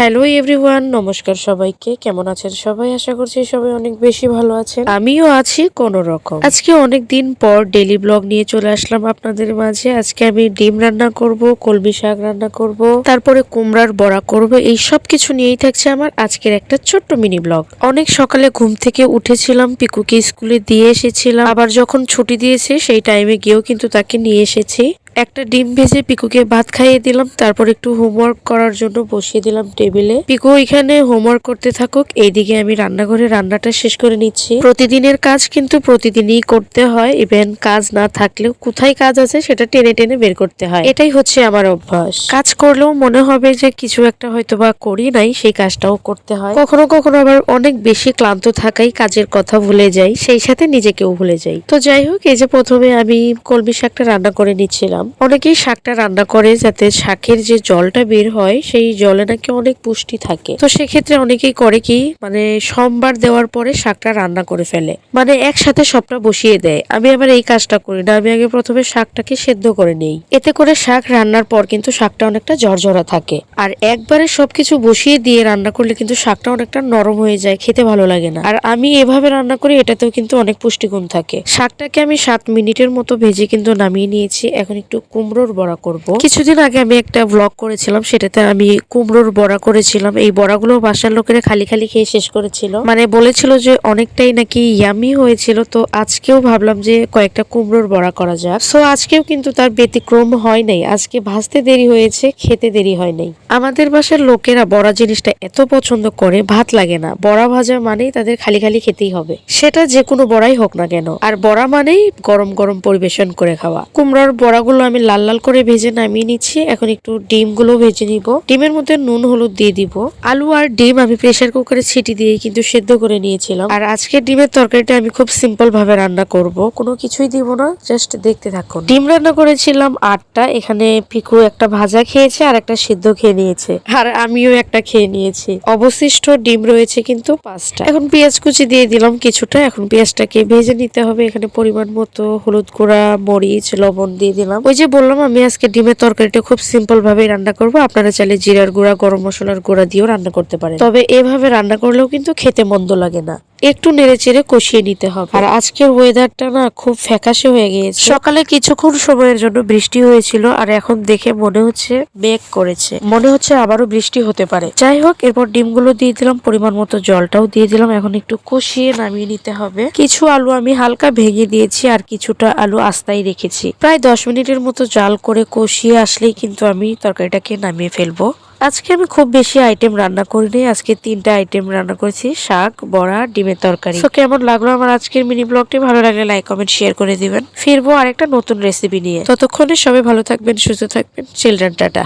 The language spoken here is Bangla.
হ্যালো এভরিওয়ান, নমস্কার সবাইকে। কেমন আছেন সবাই? আশা করছি সবাই অনেক বেশি ভালো আছেন। আমিও আছি কোন রকম আজকে অনেক দিন পর ডেলি ব্লগ নিয়ে চলে আসলাম আপনাদের মাঝে। আজকে আমি ডিম রান্না করব, কলমি শাক রান্না করব, তারপরে কুমড়ার বড়া করব, এই সব কিছু নিয়েই থাকছে আমার আজকের একটা ছোট্ট মিনি ব্লগ অনেক সকালে ঘুম থেকে উঠেছিলাম, পিকুকে স্কুলে দিয়ে এসেছিলাম। আবার যখন ছুটি দিয়েছে, সেই টাইমে গিয়েও কিন্তু তাকে নিয়ে এসেছি। একটা ডিম ভেজে পিকুকে ভাত খাইয়ে দিলাম, তারপর একটু হোমওয়ার্ক করার জন্য বসিয়ে দিলাম টেবিলে পিকু, এখানে হোমওয়ার্ক করতে থাকুক, এইদিকে আমি রান্নাঘরে রান্নাটা শেষ করে নিচ্ছি। প্রতিদিনের কাজ কিন্তু প্রতিদিনই করতে হয় ইভেন কাজ না থাকলেও কোথায় কাজ আছে সেটা টেনে টেনে বের করতে হয়। এটাই হচ্ছে আমার অভ্যাস। কাজ করলেও মনে হবে যে কিছু একটা হয়তো বা করি নাই, সেই কাজটাও করতে হয়। কখনো কখনো আবার অনেক বেশি ক্লান্ত থাকাই কাজের কথা ভুলে যাই, সেই সাথে নিজেকেও ভুলে যাই। তো যাই হোক, এই যে প্রথমে আমি কলমি শাকটা রান্না করে নিচ্ছিলাম। অনেকেই শাকটা রান্না করে যাতে শাকের যে জলটা বের হয়, সেই জলে নাকি অনেক পুষ্টি থাকে। তো সেক্ষেত্রে অনেকেই করে কি মানে সোমবার দেওয়ার পরে শাকটা রান্না করে ফেলে। মানে একসাথে সবটা বসিয়ে দেয়। আমি আবার এই কাজটা করি না, আমি আগে প্রথমে শাকটাকে সেদ্ধ করে নেই। এতে করে শাক রান্নার পর কিন্তু শাকটা অনেকটা ঝরঝরা থাকে। আর একবারে সবকিছু বসিয়ে দিয়ে রান্না করলে কিন্তু শাকটা অনেকটা নরম হয়ে যায়, খেতে ভালো লাগে না। আর আমি এভাবে রান্না করি, এটাতেও কিন্তু অনেক পুষ্টিগুণ থাকে। শাকটাকে আমি সাত মিনিটের মতো ভেজে কিন্তু নামিয়ে নিয়েছি। এখন একটু কুমড়োর বড়া করব। কিছুদিন আগে আমি একটা ব্লগ করেছিলাম, সেটাতে আমি কুমড়োর বড়া করেছিলাম। এই বড়াগুলো বাসার লোকেরা খালি খালি খেয়ে শেষ করেছিল। মানে বলেছিল যে অনেকটাই নাকি ইয়ামি হয়েছিল, তো আজকেও ভাবলাম যে কয়েকটা কুমড়োর বড়া করা যাক। সো আজকেও কিন্তু তার ব্যতিক্রম হয় নাই। আজকে ভাজতে দেরি হয়েছে, খেতে দেরি হয় নাই। আমাদের বাসার লোকেরা বড়া জিনিসটা এত পছন্দ করে, ভাত লাগে না। বড়া ভাজা মানেই তাদের খালি খালি খেতেই হবে। সেটা যে কোনো বড়াই হোক না কেন। আর বড়া মানেই গরম গরম পরিবেশন করে খাওয়া। কুমড়োর বড়াগুলো আমি লাল লাল করে ভেজে নামিয়ে নিচ্ছি। এখন একটু ডিমগুলো ভেজে নিব। ডিমের মধ্যে নুন, হলুদ দিয়ে দিব। আলু আর ডিম আমি প্রেসার কুকারে ছিটি দিয়ে কিন্তু সেদ্ধ করে নিয়েছিলাম। আর আজকের ডিমের তরকারিটা আমি খুব সিম্পল ভাবে রান্না করব। কোনো কিছুই দিব না জাস্ট দেখতে থাকুন। ডিম রান্না করেছিলাম আটটা, এখানে পিকু একটা ভাজা খেয়েছে আর একটা সিদ্ধ খেয়ে নিয়েছে। আর আমিও একটা খেয়ে নিয়েছি। অবশিষ্ট ডিম রয়েছে কিন্তু পাঁচটা। এখন পেঁয়াজ কুচি দিয়ে দিলাম কিছুটা। এখন পেঁয়াজটাকে ভেজে নিতে হবে। এখানে পরিমাণ মতো হলুদ গুঁড়া, মরিচ, লবণ দিয়ে দিলাম। ওই যে বললাম আমি আজকে ডিমের তরকারিটা খুব সিম্পল ভাবে রান্না করব। আপনারা চাইলে জিরার গুঁড়া, গরম মশলার গুঁড়া দিয়েও রান্না করতে পারেন। তবে এভাবে রান্না করলেও কিন্তু খেতে মন্দ লাগে না। একটু নেড়ে চেড়ে কষিয়ে নিতে হবে। আর আজকের ওয়েদারটা না খুব ফ্যাকাশে হয়ে গিয়েছে। সকালে কিছুক্ষণ সময়ের জন্য বৃষ্টি হয়েছিল আর এখন দেখে মনে হচ্ছে মেঘ করেছে। মনে হচ্ছে আবারও বৃষ্টি হতে পারে। যাই হোক এরপর ডিমগুলো দিয়ে দিলাম পরিমাণ মতো জলটাও দিয়ে দিলাম। এখন একটু কষিয়ে নামিয়ে নিতে হবে। কিছু আলু আমি হালকা ভেঙে দিয়েছি আর কিছুটা আলু আস্তায় রেখেছি। প্রায় দশ মিনিটের মতো জাল করে কষিয়ে আসলেই কিন্তু আমি তরকারিটাকে নামিয়ে ফেলব। আজকে আমি খুব বেশি আইটেম রান্না করিনি। আজকে তিনটা আইটেম রান্না করেছি। শাক, বড়া, ডিমের তরকারি। তো কেমন লাগল আমার আজকের মিনি ব্লগটি ভালো লাগলে লাইক কমেন্ট শেয়ার করে দিবেন। ফিরবো আরেকটা নতুন রেসিপি নিয়ে। ততক্ষণে সবাই ভালো থাকবেন, সুস্থ থাকবেন। Children tata